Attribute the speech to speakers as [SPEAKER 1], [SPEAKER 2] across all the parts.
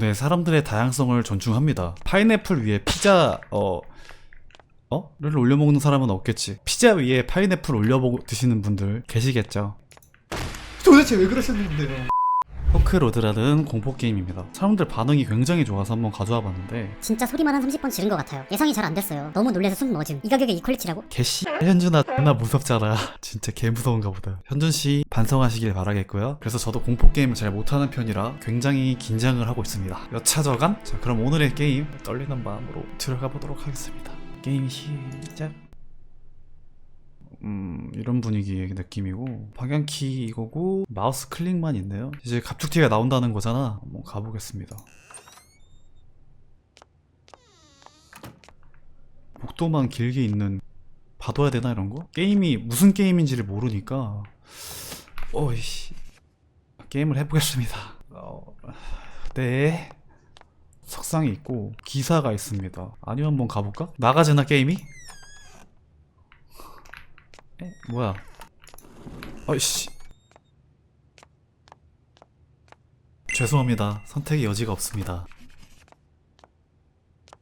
[SPEAKER 1] 네, 사람들의 다양성을 존중합니다. 파인애플 위에 피자 어 어? 를 올려 먹는 사람은 없겠지. 피자 위에 파인애플 올려 먹 드시는 분들 계시겠죠. 도대체 왜 그러셨는데요? 호크로드라는 공포 게임입니다. 사람들 반응이 굉장히 좋아서 한번 가져와 봤는데
[SPEAKER 2] 진짜 소리만 한 30번 지른 것 같아요. 예상이 잘 안 됐어요. 너무 놀래서 숨 멎음. 이 가격에 이 퀄리티라고?
[SPEAKER 1] 개씨 현준아 나 무섭잖아. 진짜 개 무서운가 보다. 현준 씨 반성하시길 바라겠고요. 그래서 저도 공포 게임을 잘 못하는 편이라 굉장히 긴장을 하고 있습니다. 여차저간 자 그럼 오늘의 게임 떨리는 마음으로 들어가 보도록 하겠습니다. 게임 시작. 음 이런 분위기의 느낌이고 방향키 이거고 마우스 클릭만 있네요. 이제 갑툭튀가 나온다는 거잖아. 한번 가보겠습니다. 복도만 길게 있는 봐둬야 되나 이런 거? 게임이 무슨 게임인지를 모르니까 어이씨 게임을 해보겠습니다. 어, 네 석상이 있고 기사가 있습니다. 아니면 한번 가볼까? 나가지나 게임이? 에? 뭐야? 어이씨 죄송합니다. 선택의 여지가 없습니다.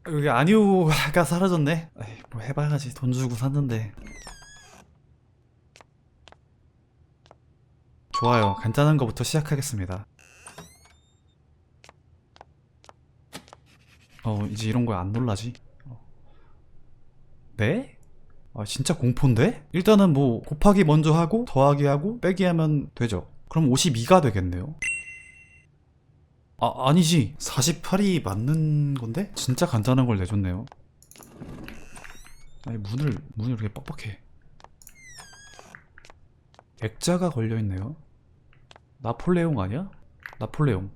[SPEAKER 1] 여기 아니오가 사라졌네. 에이, 뭐 해봐야지. 돈 주고 샀는데. 좋아요. 간단한 거부터 시작하겠습니다. 어, 이제 이런 거에 안 놀라지? 어. 네? 아, 진짜 공포인데? 일단은 뭐 곱하기 먼저 하고 더하기 하고 빼기 하면 되죠. 그럼 52가 되겠네요. 아, 아니지. 48이 맞는 건데? 진짜 간단한 걸 내줬네요. 아니, 문을, 문을 이렇게 뻑뻑해. 액자가 걸려있네요. 나폴레옹 아니야? 나폴레옹.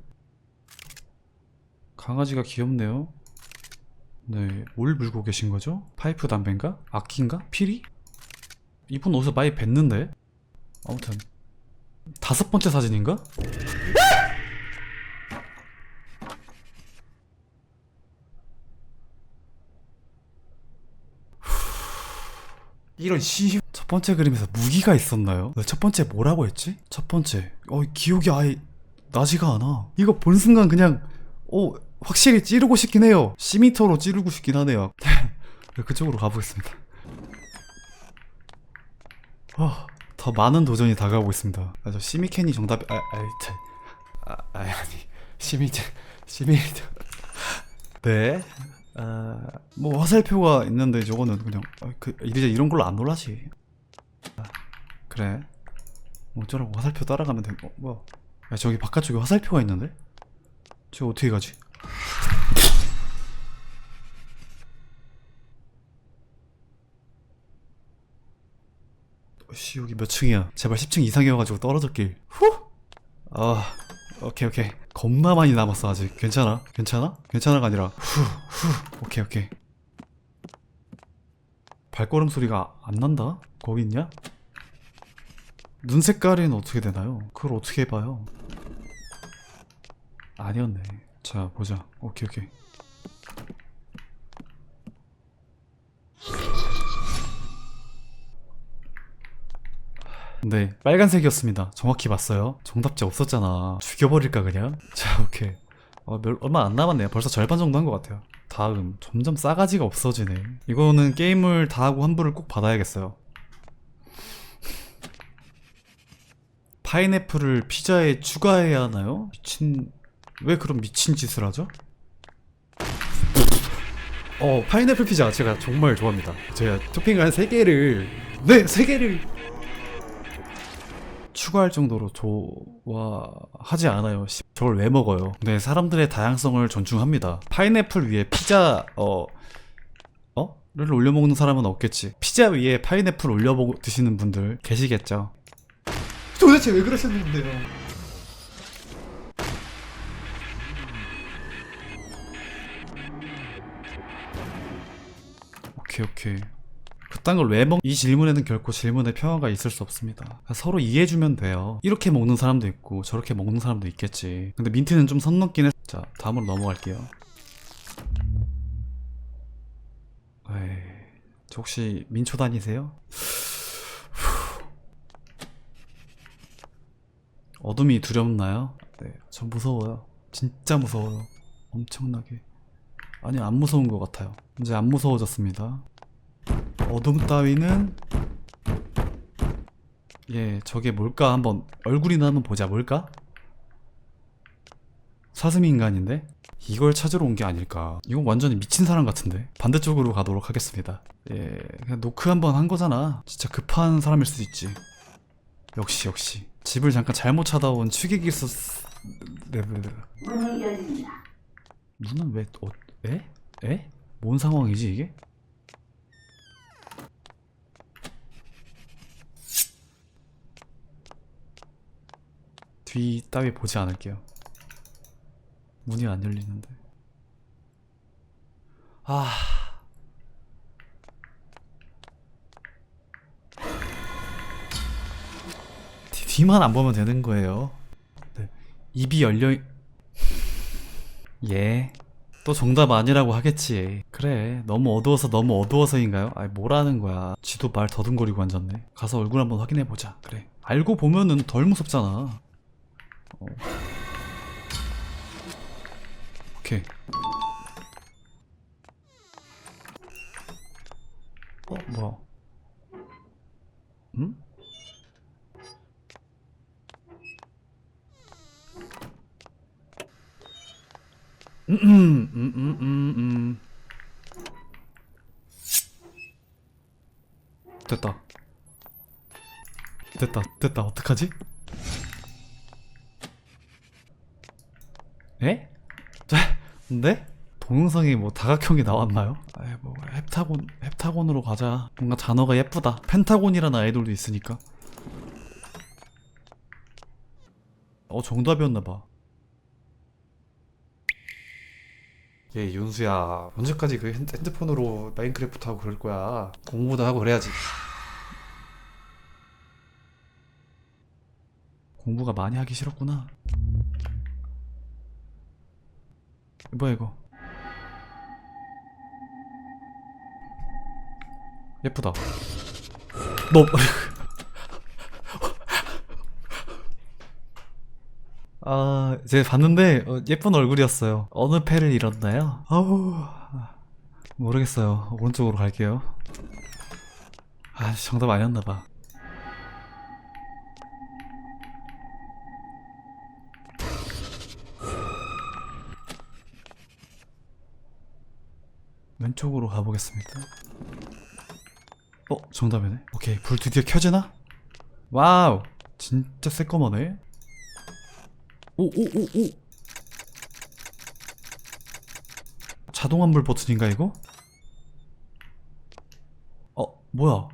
[SPEAKER 1] 강아지가 귀엽네요. 네, 뭘 물고 계신 거죠? 파이프 담배인가? 악기인가? 피리? 이분 옷을 많이 뱉는데? 아무튼. 다섯 번째 사진인가? 이런 씨. 첫 번째 그림에서 무기가 있었나요? 네, 첫 번째 뭐라고 했지? 첫 번째. 어, 기억이 아예 나지가 않아. 이거 본 순간 그냥, 어, 확실히 찌르고 싶긴 해요. 시미터로 찌르고 싶긴 하네요. 네, 그쪽으로 가보겠습니다. 어, 더 많은 도전이 다가오고 있습니다. 아, 저 시미캔이 정답이, 아, 아, 참. 아, 아, 아니. 시미, 시미, 네. 아, 뭐 화살표가 있는데 저거는 그냥 아, 그 이제 이런 걸로 안 놀라지. 아, 그래. 뭐 어쩌라고 화살표 따라가면 돼. 어, 뭐야? 야, 저기 바깥쪽에 화살표가 있는데? 저 어떻게 가지? 씨 여기 몇 층이야? 제발 10층 이상이어가지고 떨어졌길. 후. 아, 오케이 오케이. 겁나 많이 남았어 아직. 괜찮아? 괜찮아? 괜찮아가 아니라 후 후. 오케이 오케이. 발걸음 소리가 안 난다? 거기 있냐? 눈 색깔은 어떻게 되나요? 그걸 어떻게 봐요? 아니었네. 자 보자. 오케이 오케이. 네, 빨간색이었습니다. 정확히 봤어요. 정답지 없었잖아. 죽여버릴까 그냥? 자, 오케이. 어, 몇, 얼마 안 남았네요. 벌써 절반 정도 한 것 같아요. 다음, 점점 싸가지가 없어지네. 이거는 게임을 다 하고 환불을 꼭 받아야겠어요. 파인애플을 피자에 추가해야 하나요? 미친, 왜 그런 미친 짓을 하죠? 어, 파인애플 피자 제가 정말 좋아합니다. 제가 토핑을 한 3개를, 네, 3개를 추가할 정도로 좋아하지 않아요. 씨, 저걸 왜 먹어요? 네, 사람들의 다양성을 존중합니다. 파인애플 위에 피자 어 어? 를 올려 먹는 사람은 없겠지. 피자 위에 파인애플 올려 먹 드시는 분들 계시겠죠. 도대체 왜 그러셨는데요? 오케이 오케이. 그딴 걸 왜 먹? 이 질문에는 결코 질문에 평화가 있을 수 없습니다. 서로 이해해주면 돼요. 이렇게 먹는 사람도 있고 저렇게 먹는 사람도 있겠지. 근데 민트는 좀 선 넘긴 했. 자, 다음으로 넘어갈게요. 에이, 저 혹시 민초 다니세요? 후. 어둠이 두렵나요? 네, 전 무서워요. 진짜 무서워요. 엄청나게 아니 안 무서운 것 같아요. 이제 안 무서워졌습니다. 어둠 따위는 예 저게 뭘까? 한번 얼굴이나 한번 보자. 뭘까? 사슴 인간인데? 이걸 찾으러 온 게 아닐까? 이건 완전히 미친 사람 같은데? 반대쪽으로 가도록 하겠습니다. 예 그냥 노크 한번 한 거잖아. 진짜 급한 사람일 수도 있지. 역시 역시. 집을 잠깐 잘못 찾아온 취객이었 레벨
[SPEAKER 3] 문이 열립니다.
[SPEAKER 1] 문은 왜 어, 에? 에? 뭔 상황이지 이게? 뒤 따위 보지 않을게요. 문이 안 열리는데. 아. 뒤, 뒤만 안 보면 되는 거예요. 네. 입이 열려 있- 예. 또 정답 아니라고 하겠지. 그래. 너무 어두워서 너무 어두워서인가요? 아이, 뭐라는 거야. 지도 말 더듬거리고 앉았네. 가서 얼굴 한번 확인해보자. 그래. 알고 보면은 덜 무섭잖아. 어. 오케이. 어, 뭐야. 응? 음, 음, 음, 음, 음, 음. 됐다. 됐다, 됐다. 어떡하지? 에? 자, 근데? 동영상에 뭐 다각형이 나왔나요? 아이 뭐 헵타곤 헵타곤으로 가자. 뭔가 단어가 예쁘다. 펜타곤이라는 아이돌도 있으니까. 어 정답이었나봐. 예 윤수야 언제까지 그 핸- 핸드폰으로 마인크래프트 하고 그럴 거야? 공부도 하고 그래야지. 공부가 많이 하기 싫었구나. 뭐야 이거? 예쁘다. 너 아, 제가 봤는데 어, 예쁜 얼굴이었어요. 어느 패를 잃었나요? 아우 모르겠어요. 오른쪽으로 갈게요. 아, 정답 아니었나 봐. 왼쪽으로 가보겠습니다. 어, 정답이네. 오케이, 불 드디어 켜지나? 와우, 진짜 새까마네. 오 오 오 오 자동 환불 버튼인가 이거? 어 뭐야 어?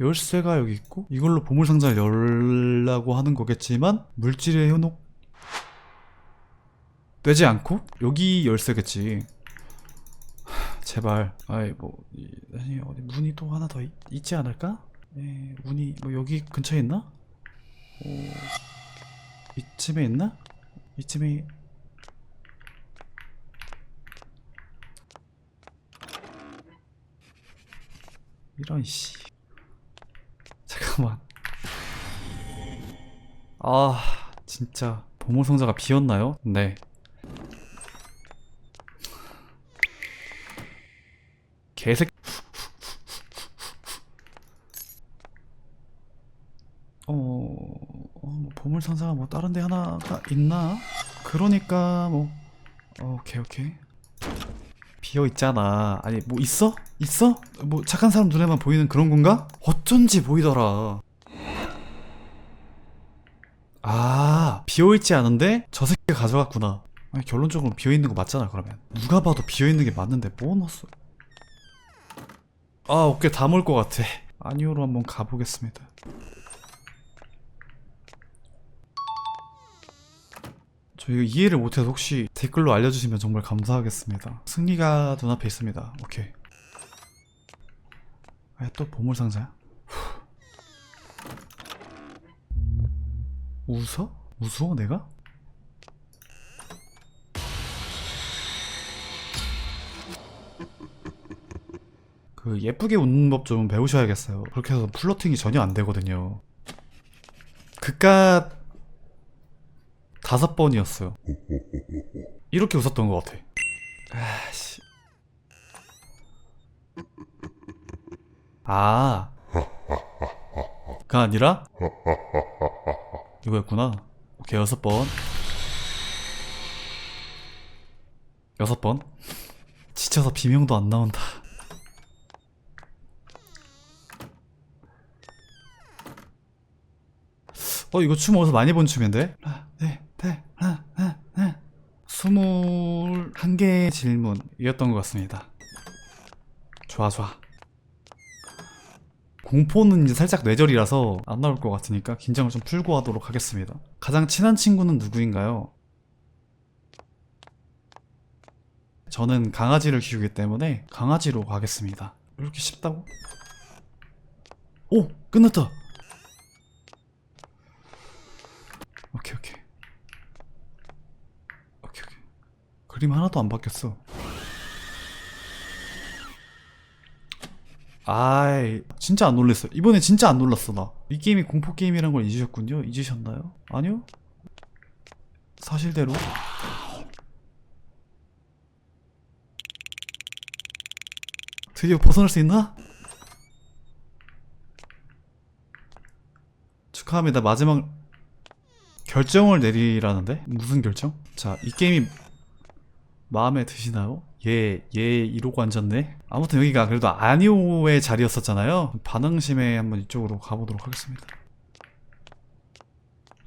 [SPEAKER 1] 열쇠가 여기 있고 이걸로 보물 상자를 열라고 하는 거겠지만 물질의 현혹 되지 않고 여기 열쇠겠지 하, 제발 아이 뭐 이, 아니 어디 문이 또 하나 더 있, 있지 않을까? 에, 문이 뭐 여기 근처에 있나? 오 이쯤에 있나? 이쯤에 이런 씨 잠깐만 아 진짜 보물 상자가 비었나요? 네 개색 어, 어, 뭐 보물상자가 뭐 다른 데 하나가 있나? 그러니까 뭐 어, 오케이 오케이 비어 있잖아. 아니 뭐 있어? 있어? 뭐 착한 사람 눈에만 보이는 그런 건가? 어쩐지 보이더라. 아 비어 있지 않은데 저 새끼가 가져갔구나. 아니 결론적으로 비어 있는 거 맞잖아 그러면. 누가 봐도 비어 있는 게 맞는데 뭐 넣었어? 아 어깨 다물 것 같아. 아니오로 한번 가보겠습니다. 저 이거 이해를 못해서 혹시 댓글로 알려주시면 정말 감사하겠습니다. 승리가 눈앞에 있습니다. 오케이. 아, 또 보물상자야? 후. 웃어? 웃어 내가? 그 예쁘게 웃는 법 좀 배우셔야겠어요. 그렇게 해서 플러팅이 전혀 안 되거든요. 그깟 다섯 번이었어요. 이렇게 웃었던 것 같아. 아씨. 아. 가 아니라 이거였구나. 오케이 여섯 번. 여섯 번. 지쳐서 비명도 안 나온다. 어 이거 춤 어디서 많이 본 춤인데? 21개의 질문이었던 것 같습니다. 좋아, 좋아. 공포는 이제 살짝 뇌절이라서 안 나올 것 같으니까 긴장을 좀 풀고 하도록 하겠습니다. 가장 친한 친구는 누구인가요? 저는 강아지를 키우기 때문에 강아지로 가겠습니다. 이렇게 쉽다고? 오! 끝났다! 오케이, 오케이. 그림 하나도 안 바뀌었어 아이 진짜 안 놀랬어 이번에 진짜 안 놀랐어 나 이 게임이 공포 게임이란 걸 잊으셨군요 잊으셨나요? 아니요 사실대로 드디어 벗어날 수 있나? 축하합니다 마지막 결정을 내리라는데? 무슨 결정? 자, 이 게임이 마음에 드시나요? 예, 예, 이러고 앉았네. 아무튼 여기가 그래도 아니오의 자리였었잖아요. 반응심에 한번 이쪽으로 가보도록 하겠습니다.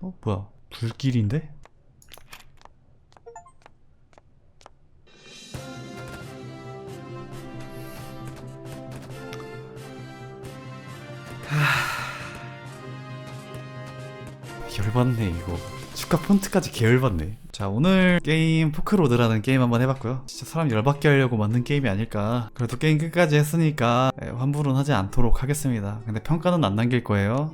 [SPEAKER 1] 어, 뭐야? 불길인데? 열받네 이거 축가 폰트까지 개열받네 자 오늘 게임 포크로드라는 게임 한번 해봤고요. 진짜 사람 열받게 하려고 만든 게임이 아닐까. 그래도 게임 끝까지 했으니까 예, 환불은 하지 않도록 하겠습니다. 근데 평가는 안 남길 거예요